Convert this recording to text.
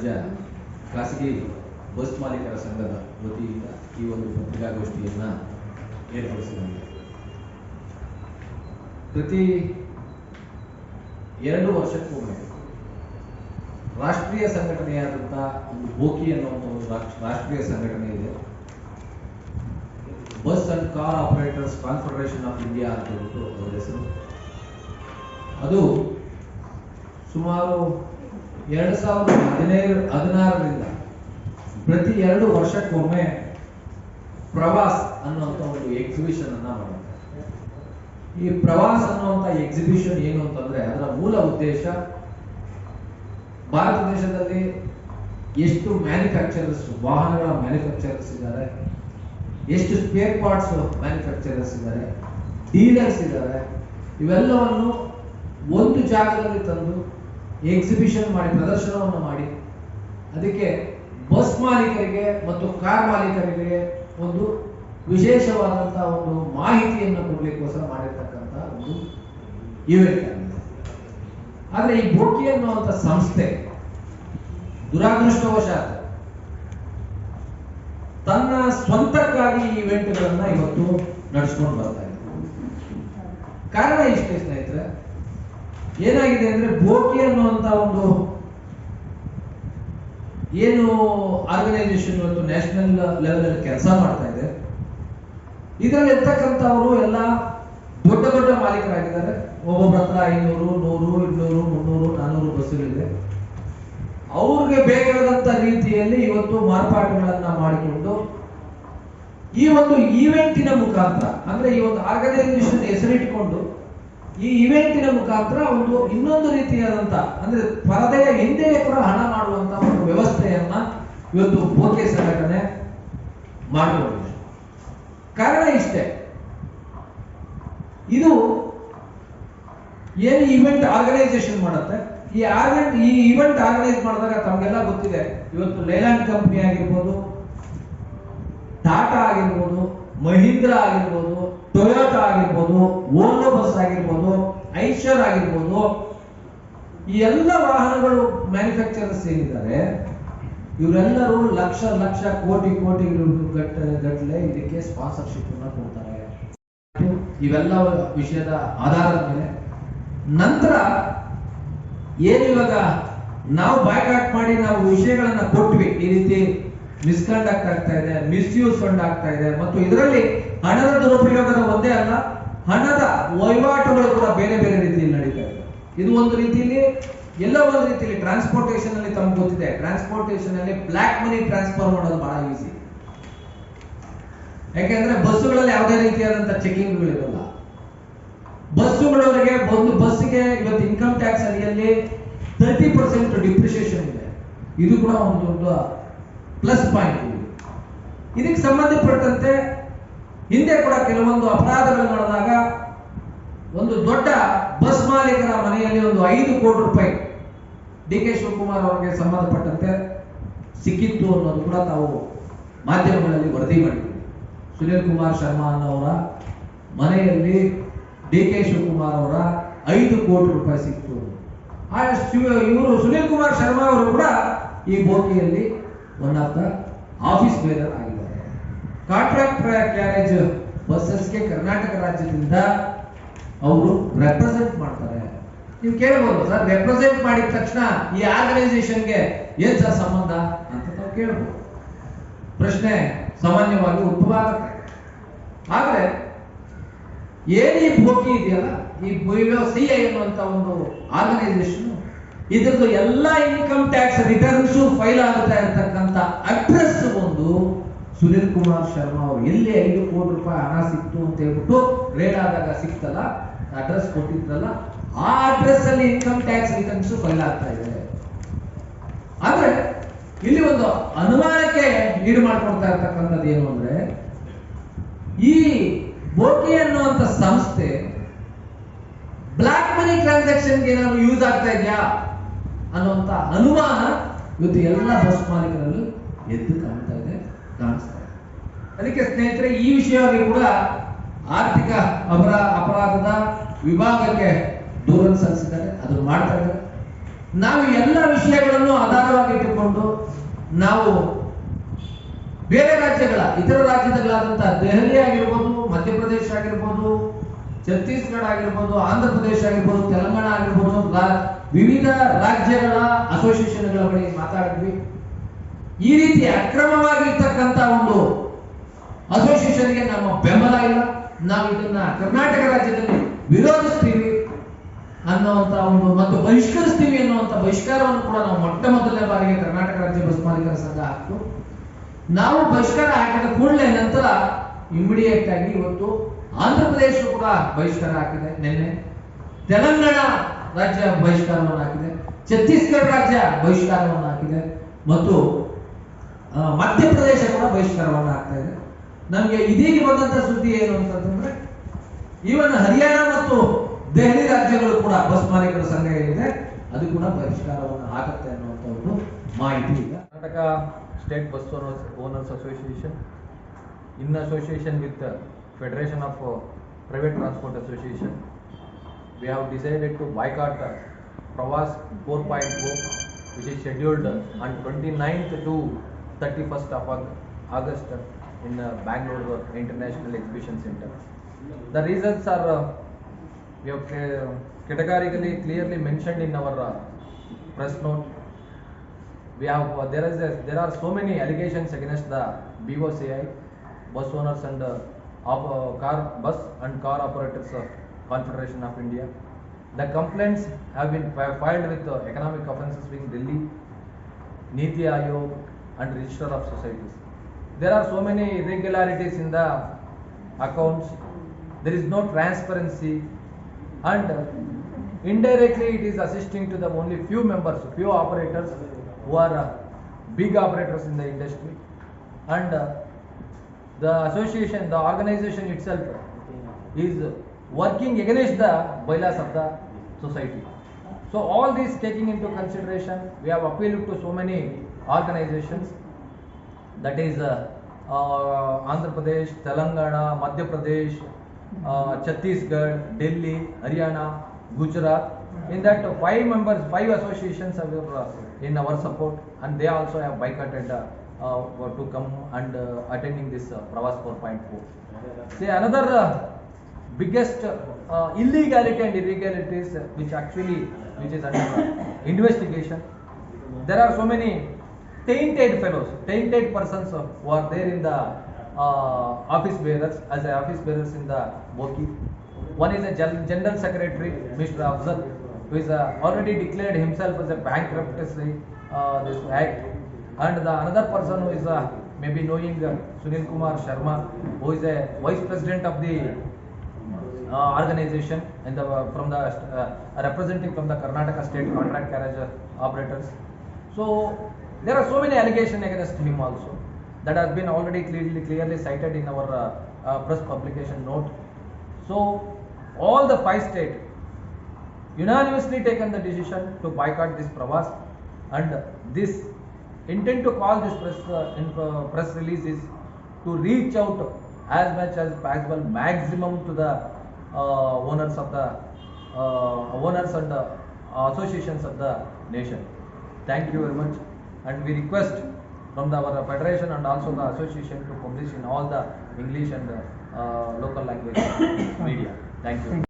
ರಾಜ್ಯ ಖಾಸಗಿ ಬಸ್ ಮಾಲೀಕರ ಸಂಘದ ವತಿಯಿಂದ ಈ ಒಂದು ಪತ್ರಿಕಾಗೋಷ್ಠಿಯನ್ನು ಏರ್ಪಡಿಸಲಾಗಿದೆ ಪ್ರತಿ ಎರಡು ವರ್ಷಕ್ಕೊಮ್ಮೆ ರಾಷ್ಟ್ರೀಯ ಸಂಘಟನೆಯಾದಂತಹ ಒಂದು ಬೋಕಿ ಅನ್ನೋ ಒಂದು ರಾಷ್ಟ್- ರಾಷ್ಟ್ರೀಯ ಸಂಘಟನೆ ಇದೆ. Bus and car operators confederation of India ಅಂತ ಹೇಳ್ಬಿಟ್ಟು ಅವರ ಹೆಸರು. ಅದು ಸುಮಾರು ಎರಡು ಸಾವಿರದ ಹದಿನೈದು, ಹದಿನಾರರಿಂದ ಪ್ರತಿ ಎರಡು ವರ್ಷಕ್ಕೊಮ್ಮೆ ಪ್ರವಾಸ್ ಅನ್ನುವಂಥ ಒಂದು ಎಕ್ಸಿಬಿಷನ್ ಅನ್ನ ಮಾಡುತ್ತೆ ಈ ಪ್ರವಾಸ್ ಅನ್ನುವಂಥ ಎಕ್ಸಿಬಿಷನ್ ಏನು ಅಂತಂದ್ರೆ ಅದರ ಮೂಲ ಉದ್ದೇಶ ಭಾರತ ದೇಶದಲ್ಲಿ ಎಷ್ಟು ಮ್ಯಾನುಫ್ಯಾಕ್ಚರರ್ಸ್ ವಾಹನಗಳ ಮ್ಯಾನುಫ್ಯಾಕ್ಚರರ್ಸ್ ಇದ್ದಾರೆ, ಎಷ್ಟು ಸ್ಪೇರ್ ಪಾರ್ಟ್ಸ್ ಮ್ಯಾನುಫ್ಯಾಕ್ಚರರ್ಸ್ ಇದ್ದಾರೆ ಡೀಲರ್ಸ್ ಇದ್ದಾರೆ, ಇವೆಲ್ಲವನ್ನು ಒಂದು ಜಾಗದಲ್ಲಿ ತಂದು ಎಕ್ಸಿಬಿಷನ್ ಮಾಡಿ, ಪ್ರದರ್ಶನವನ್ನು ಮಾಡಿ. ಅದಕ್ಕೆ ಬಸ್ ಮಾಲೀಕರಿಗೆ ಮತ್ತು ಕಾರ್ ಮಾಲೀಕರಿಗೆ ಒಂದು ವಿಶೇಷವಾದಂತಹ ಒಂದು ಮಾಹಿತಿಯನ್ನು ಕೊಡ್ಲಿಕ್ಕೋಸ್ಕರ ಮಾಡಿರ್ತಕ್ಕಂಥ ಒಂದು ಇವೆಂಟ್ ಆದ್ರೆ ಈ ಬೋಕಿ ಅನ್ನುವಂಥ ಸಂಸ್ಥೆ ದುರಾದೃಷ್ಟವಶಾತ್ ತನ್ನ ಸ್ವಂತಕ್ಕಾಗಿ ಈ ಇವೆಂಟ್ಗಳನ್ನ ಇವತ್ತು ನಡೆಸ್ಕೊಂಡು ಬರ್ತಾ ಇದೆ. ಕಾರಣ ಇಷ್ಟೇ ಸ್ನೇಹಿತರೆ ಏನಾಗಿದೆ ಅಂದ್ರೆ ಬೋಕಿ ಅನ್ನುವಂತ ಒಂದು ಏನು ಆರ್ಗನೈಸೇಷನ್ ಇವತ್ತು ನ್ಯಾಷನಲ್ ಲೆವೆಲ್ ಅಲ್ಲಿ ಕೆಲಸ ಮಾಡ್ತಾ ಇದೆ. ಇದರಲ್ಲಿ ಇರ್ತಕ್ಕಂಥವರು ಎಲ್ಲ ದೊಡ್ಡ ದೊಡ್ಡ ಮಾಲೀಕರಾಗಿದ್ದಾರೆ. ಒಬ್ಬೊಬ್ಬರ ಹತ್ರ ಐನೂರು, ನೂರು, ಇನ್ನೂರು, ಮುನ್ನೂರು ನಾನ್ನೂರು ಬಸ್ಸುಗಳಿದೆ. ಅವ್ರಿಗೆ ಬೇಕಾದಂತ ರೀತಿಯಲ್ಲಿ ಇವತ್ತು ಮಾರ್ಪಾಟುಗಳನ್ನ ಮಾಡಿಕೊಂಡು ಈ ಒಂದು ಈವೆಂಟಿನ ಮುಖಾಂತರ, ಅಂದ್ರೆ ಈ ಒಂದು ಆರ್ಗನೈಸೇಷನ್ ಹೆಸರಿಟ್ಕೊಂಡು ಈ ಇವೆಂಟಿನ ಮುಖಾಂತರ ಒಂದು ಇನ್ನೊಂದು ರೀತಿಯಾದಂತ, ಅಂದ್ರೆ ಪರದೆಯ ಹಿಂದೆಯೇ ಕೂಡ ಹಣ ಮಾಡುವಂತ ಒಂದು ವ್ಯವಸ್ಥೆಯನ್ನ ಇವತ್ತು ಓಕೆ ಸಂಘಟನೆ ಮಾಡಿಕೊಂಡಿದೆ. ಕಾರಣ ಇಷ್ಟೇ. ಇದು ಏನು ಇವೆಂಟ್ ಆರ್ಗನೈಸೇಷನ್ ಮಾಡುತ್ತೆ? ಈ ಆರ್ಗನ್ ಈ ಇವೆಂಟ್ ಆರ್ಗನೈಸ್ ಮಾಡಿದಾಗ ತಮಗೆಲ್ಲ ಗೊತ್ತಿದೆ. ಇವತ್ತು ಲೇಲ್ಯಾಂಡ್ ಕಂಪನಿ ಆಗಿರ್ಬೋದು ಟಾಟಾ ಆಗಿರ್ಬೋದು ಮಹೀಂದ್ರ ಆಗಿರ್ಬೋದು ಟೊಯೋಟಾ ಆಗಿರ್ಬೋದು ಓಲೋ ಬಸ್ ಆಗಿರ್ಬೋದು ಐಷರ್ ಆಗಿರ್ಬೋದು, ಈ ಎಲ್ಲ ವಾಹನಗಳು ಮ್ಯಾನುಫ್ಯಾಕ್ಚರರ್ಸ್ ಏನಿದ್ದಾರೆ, ಇವರೆಲ್ಲರೂ ಲಕ್ಷ ಲಕ್ಷ ಕೋಟಿ ಕೋಟಿ ಗಟ್ಟ ಗಟ್ಟಲೆ ಇದಕ್ಕೆ ಸ್ಪಾನ್ಸರ್ಶಿಪ್ ಅನ್ನ ಕೊಡ್ತಾರೆ. ಇವೆಲ್ಲ ವಿಷಯದ ಆಧಾರದ ಮೇಲೆ. ನಂತರ ಏನಿವಾಗ ನಾವು ಬಾಯ್ಕಾಟ್ ಮಾಡಿ ನಾವು ವಿಷಯಗಳನ್ನ ಕೊಟ್ವಿ, ಈ ರೀತಿ ಮಿಸ್ಕಂಡಕ್ಟ್ ಆಗ್ತಾ ಇದೆ ಮಿಸ್ಯೂಸ್ ಫಂಡ್ ಆಗ್ತಾ ಇದೆ, ಮತ್ತು ಇದರಲ್ಲಿ ಹಣದ ದುರುಪಯೋಗದ ಒಂದೇ ಅಲ್ಲ, ಹಣದ ವಹಿವಾಟುಗಳು ಕೂಡ ಬೇರೆ ಬೇರೆ ರೀತಿಯಲ್ಲಿ ನಡೀತಾ ಇದೆ. ಇದು ಒಂದು ರೀತಿಯಲ್ಲಿ, ಎಲ್ಲ ಒಂದು ರೀತಿಯಲ್ಲಿ ಟ್ರಾನ್ಸ್ಪೋರ್ಟೇಷನ್ ಅಲ್ಲಿ ತಮ್ಗೆ ಗೊತ್ತಿದೆ. ಟ್ರಾನ್ಸ್ಪೋರ್ಟೇಷನ್ ಅಲ್ಲಿ ಬ್ಲಾಕ್ ಮನಿ ಟ್ರಾನ್ಸ್ಫರ್ ಮಾಡೋದು ಬಹಳ ಈಸಿ ಯಾಕೆಂದ್ರೆ ಬಸ್ಸುಗಳಲ್ಲಿ ಯಾವುದೇ ರೀತಿಯಾದಂತಹ ಚೆಕಿಂಗ್ ಇರೋಲ್ಲ ಬಸ್ಸುಗಳವರಿಗೆ ಒಂದು ಬಸ್ಸಿಗೆ ಇವತ್ತು ಇನ್ಕಮ್ ಟ್ಯಾಕ್ಸ್ ಅಡಿಯಲ್ಲಿ ತರ್ಟಿ ಪರ್ಸೆಂಟ್ ಡಿಪ್ರಿಸಿಯೇಷನ್ ಇದೆ. ಇದು ಕೂಡ ಒಂದು ಪ್ಲಸ್ ಪಾಯಿಂಟ್ ಇದೆ ಇದಕ್ಕೆ ಸಂಬಂಧಪಟ್ಟಂತೆ ಹಿಂದೆ ಕೂಡ ಕೆಲವೊಂದು ಅಪರಾಧಗಳು ಮಾಡಿದಾಗ ಒಂದು ದೊಡ್ಡ ಬಸ್ ಮಾಲೀಕರ ಮನೆಯಲ್ಲಿ ಒಂದು ಐದು ಕೋಟಿ ರೂಪಾಯಿ ಡಿ ಕೆ ಶಿವಕುಮಾರ್ ಅವರಿಗೆ ಸಂಬಂಧಪಟ್ಟಂತೆ ಸಿಕ್ಕಿತ್ತು ಅನ್ನೋದು ಕೂಡ ತಾವು ಮಾಧ್ಯಮಗಳಲ್ಲಿ ವರದಿ ಮಾಡಿದ್ದೀವಿ ಸುನೀಲ್ ಕುಮಾರ್ ಶರ್ಮಾ ಅನ್ನೋರ ಮನೆಯಲ್ಲಿ ಡಿ ಕೆ ಶಿವಕುಮಾರ್ ಅವರ ಐದು ಕೋಟಿ ರೂಪಾಯಿ ಸಿಕ್ತು ಆ ಇವರು ಸುನೀಲ್ ಕುಮಾರ್ ಶರ್ಮಾ ಅವರು ಕೂಡ ಈ ಬೋಕಿಯಲ್ಲಿ ಒನ್ ಆಫೀಸ್ ಆಗಿದ್ದಾರೆ ಕಾಂಟ್ರಾಕ್ಟ್ ಕ್ಯಾರೇಜ್ ಬಸ್ಸಸ್ಗೆ ಕರ್ನಾಟಕ ರಾಜ್ಯದಿಂದ ಅವರು ರೆಪ್ರೆಸೆಂಟ್ ಮಾಡ್ತಾರೆ. ನೀವು ಕೇಳ್ಬೋದು ಸರ್ ರೆಪ್ರೆಸೆಂಟ್ ಮಾಡಿದ ತಕ್ಷಣ ಈ ಆರ್ಗನೈಸೇಷನ್ಗೆ ಏನ್ ಸರ್ ಸಂಬಂಧ ಅಂತ ನಾವು ಕೇಳ್ಬೋದು. ಪ್ರಶ್ನೆ ಸಾಮಾನ್ಯವಾಗಿ ಉದ್ಭವ ಆಗುತ್ತೆ ಆದ್ರೆ, ಏನ್ ಈ ಭೋಗಿ ಇದೆಯಲ್ಲ, ಈ ಸಿ ಐ ಅನ್ನುವಂತ ಒಂದು ಆರ್ಗನೈಸೇಷನ್ ಇದ್ರದ್ದು ಎಲ್ಲ ಇನ್ಕಮ್ ಟ್ಯಾಕ್ಸ್ ರಿಟರ್ನ್ಸ್ ಫೈಲ್ ಆಗುತ್ತಾ ಇರತಕ್ಕಂತ ಅಡ್ರೆಸ್ ಒಂದು ಸುನೀಲ್ ಕುಮಾರ್ ಶರ್ಮಾ ಅವರು, ಎಲ್ಲಿ ಐದು ಕೋಟಿ ರೂಪಾಯಿ ಹಣ ಸಿಕ್ತು ಅಂತ ಹೇಳ್ಬಿಟ್ಟು ರೇಡ್ ಆದಾಗ ಸಿಕ್ತಲ್ಲ ಅಡ್ರೆಸ್ ಕೊಟ್ಟಿದ್ರಲ್ಲ, ಆ ಅಡ್ರೆಸ್ ಅಲ್ಲಿ ಇನ್ಕಮ್ ಟ್ಯಾಕ್ಸ್ ರಿಟರ್ನ್ಸ್ ಫೈಲ್ ಆಗ್ತಾ ಇದೆ. ಆದ್ರೆ, ಇಲ್ಲಿ ಒಂದು ಅನುಮಾನಕ್ಕೆ ಈಡು ಮಾಡ್ಕೊಡ್ತಾ ಇರ್ತಕ್ಕಂಥದ್ದು ಏನು ಅಂದ್ರೆ, ಈ ಬೋಕಿ ಅನ್ನುವಂತ ಸಂಸ್ಥೆ ಬ್ಲಾಕ್ ಮನಿ ಟ್ರಾನ್ಸಾಕ್ಷನ್ಗೆ ಏನಾದ್ರು ಯೂಸ್ ಆಗ್ತಾ ಇದೆಯಾ ಅನ್ನುವಂತ ಅನುಮಾನ ಇವತ್ತು ಎಲ್ಲ ಬಸ್ ಮಾಲೀಕರಲ್ಲಿ ಎದ್ದು ಕಾಣ್ತಾ ಇದೆ ಕಾಣಿಸ್ತಾ ಇದೆ. ಅದಕ್ಕೆ ಸ್ನೇಹಿತರೆ, ಈ ವಿಷಯವಾಗಿ ಕೂಡ ಆರ್ಥಿಕ ಅಪರ ಅಪರಾಧದ ವಿಭಾಗಕ್ಕೆ ದೂರನ್ನು ಸಲ್ಲಿಸಿದ್ದಾರೆ. ಅದನ್ನು ಮಾಡ್ತಾ ಇದ್ದಾರೆ. ನಾವು ಎಲ್ಲ ವಿಷಯಗಳನ್ನು ಆಧಾರವಾಗಿಟ್ಟುಕೊಂಡು ನಾವು ಬೇರೆ ರಾಜ್ಯಗಳ, ಇತರ ರಾಜ್ಯಗಳಾದಂತಹ ದೆಹಲಿ ಆಗಿರ್ಬೋದು, ಮಧ್ಯಪ್ರದೇಶ ಆಗಿರ್ಬೋದು, ಛತ್ತೀಸ್ಗಢ ಆಗಿರ್ಬೋದು ಆಂಧ್ರ ಪ್ರದೇಶ ಆಗಿರ್ಬೋದು, ತೆಲಂಗಾಣ ಆಗಿರ್ಬೋದು ವಿವಿಧ ರಾಜ್ಯಗಳ ಅಸೋಸಿಯೇಷನ್ಗಳ ಬಳಿ ಮಾತಾಡಿದ್ವಿ. ಈ ರೀತಿ ಅಕ್ರಮವಾಗಿರ್ತಕ್ಕಂಥ ಒಂದು ಅಸೋಸಿಯೇಷನ್ಗೆ ನಮ್ಮ ಬೆಂಬಲ ಇಲ್ಲ. ನಾವು ಇದನ್ನ ಕರ್ನಾಟಕ ರಾಜ್ಯದಲ್ಲಿ ವಿರೋಧಿಸ್ತೀವಿ ಅನ್ನುವಂತ ಒಂದು ಮತ್ತು ಬಹಿಷ್ಕರಿಸ್ತೀವಿ ಅನ್ನುವಂಥ ಬಹಿಷ್ಕಾರವನ್ನು ಕೂಡ ನಾವು ಮೊಟ್ಟ ಮೊದಲನೇ ಬಾರಿಗೆ ಕರ್ನಾಟಕ ರಾಜ್ಯ ಬಸ್ ಮಾಲೀಕರ ಸಂಘ ಹಾಕ್ತು. ನಾವು ಬಹಿಷ್ಕಾರ ಹಾಕಿದ ಕೂಡಲೇ ನಂತರ ಇಮಿಡಿಯೇಟ್ ಆಗಿ ಇವತ್ತು ಆಂಧ್ರ ಪ್ರದೇಶ ಕೂಡ ಬಹಿಷ್ಕಾರ ಹಾಕಿದೆ ನಿನ್ನೆ. ತೆಲಂಗಾಣ ರಾಜ್ಯ ಬಹಿಷ್ಕಾರವನ್ನು ಹಾಕಿದೆ. ಛತ್ತೀಸ್ಗಢ ರಾಜ್ಯ ಬಹಿಷ್ಕಾರವನ್ನು ಹಾಕಿದೆ. ಮತ್ತು ಮಧ್ಯಪ್ರದೇಶ ಕೂಡ ಬಹಿಷ್ಕಾರವನ್ನ ಆಗ್ತಾ ಇದೆ. ನಮಗೆ ಇದೀಗ ಬಂದಂತ ಸುದ್ದಿ ಏನು ಅಂತಂದ್ರೆ, ಈವನ್ ಹರಿಯಾಣ ಮತ್ತು ದೆಹಲಿ ರಾಜ್ಯಗಳು ಕೂಡ ಬಸ್ ಮಾಲೀಕರ ಸಂಘ ಏನಿದೆ, ಅದು ಕೂಡ ಬಹಿಷ್ಕಾರವನ್ನು ಆಗುತ್ತೆ ಅನ್ನುವಂತ ಒಂದು ಮಾಹಿತಿ ಇದೆ. Karnataka state bus owners owners association, in association with federation of private transport association, we have decided to boycott Pravas four point four which is scheduled on twenty ninth to 31st of August in uh, Bangalore International Exhibition Center. The reasons are uh, we have categorically clearly mentioned in our uh, press note we have uh, there is a, there are so many allegations against the BOCI, bus owners and uh, uh, car bus and car operators of Confederation of India. The complaints have been filed with uh, Economic Offences Wing Delhi, Niti Aayog and Register of Societies. There are so many irregularities in the accounts. There is no transparency and indirectly it is assisting to the only few members, few operators who are uh, big operators in the industry and uh, the association, the organization itself is working against the bylaws of the society. So all this taking into consideration, we have appealed to so many organizations that is uh, uh, Andhra Pradesh, Telangana, Madhya Pradesh, uh, Chhattisgarh, Delhi, Haryana, Gujarat. In that, uh, five members, five associations are uh, in our support, and they also have boycotted uh, uh, to come and uh, attending this uh, Pravas 4.4. See another uh, biggest uh, illegality and irregularities uh, which actually which is under uh, investigation. There are so many tainted fellows, tainted persons who are there in the uh, office bearers as a office bearers in the Boki. One is a general secretary, Mr. Afzal, who is uh, already declared himself as a bankruptcy uh, this act. And the another person who is uh, maybe knowing uh, Sunil Kumar Sharma, who is a vice president of the uh, organization and the, uh, from the uh, representing from the Karnataka State Contract Carriage uh, Operators. So there are so many allegations against him also that has been already clearly clearly cited in our uh, uh, press publication note. So all the five states unanimously taken the decision to boycott this Pravas and this intent to call this press, uh, in, uh, press release is to reach out as much as possible maximum to the uh, owners of the uh, owners and the associations of the nation. Thank you very much and we request from the, our federation and also the association to publish in all the English and uh, local language media. Thank you.